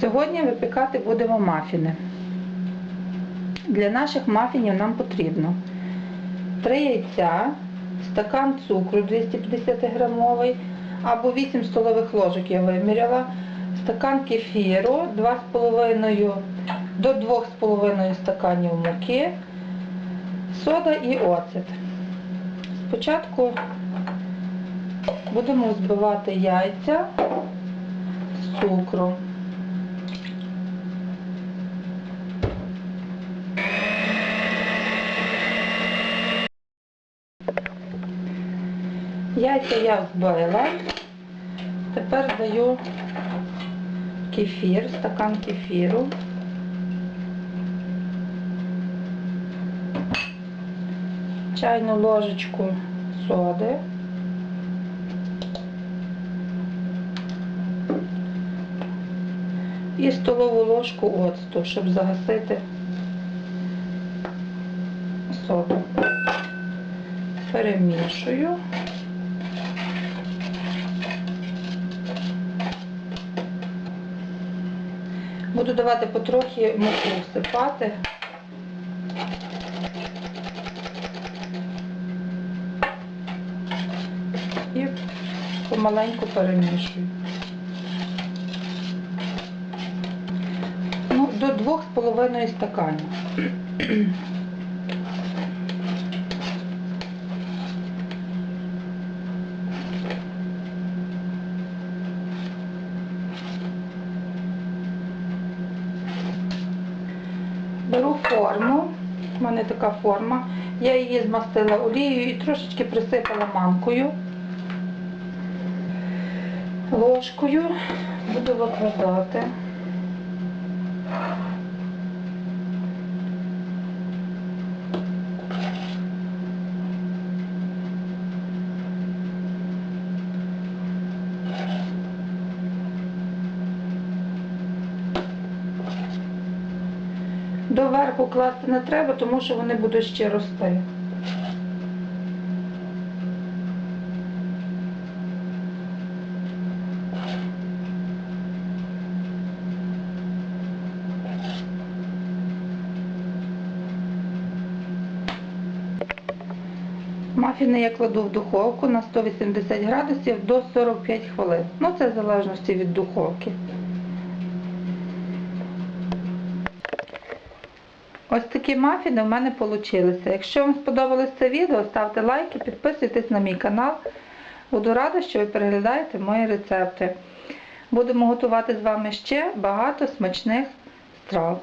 Сьогодні випікати будемо мафіни. Для наших мафінів нам потрібно 3 яйця, стакан цукру 250 грамовий або 8 столових ложок я виміряла, стакан кефіру 2,5 до 2,5 стаканів муки, сода і оцет. Спочатку будемо збивати яйця з цукром. Яйця я збила. Тепер даю кефір, стакан кефіру. Чайну ложечку соди. І столову ложку оцту, щоб загасити соду. Перемішую. Буду давати потрохи муку всипати. І помаленьку перемішую. Ну, до двох з половиною стаканів. Беру форму, в мене така форма, я її змастила олією і трошечки присипала манкою, ложкою, буду викладати. Доверху класти не треба, тому що вони будуть ще рости. Мафіни я кладу в духовку на 180 градусів до 45 хвилин. Ну це в залежності від духовки. Ось такі мафіни в мене вийшли. Якщо вам сподобалось це відео, ставте лайки, підписуйтесь на мій канал. Буду рада, що ви переглядаєте мої рецепти. Будемо готувати з вами ще багато смачних страв.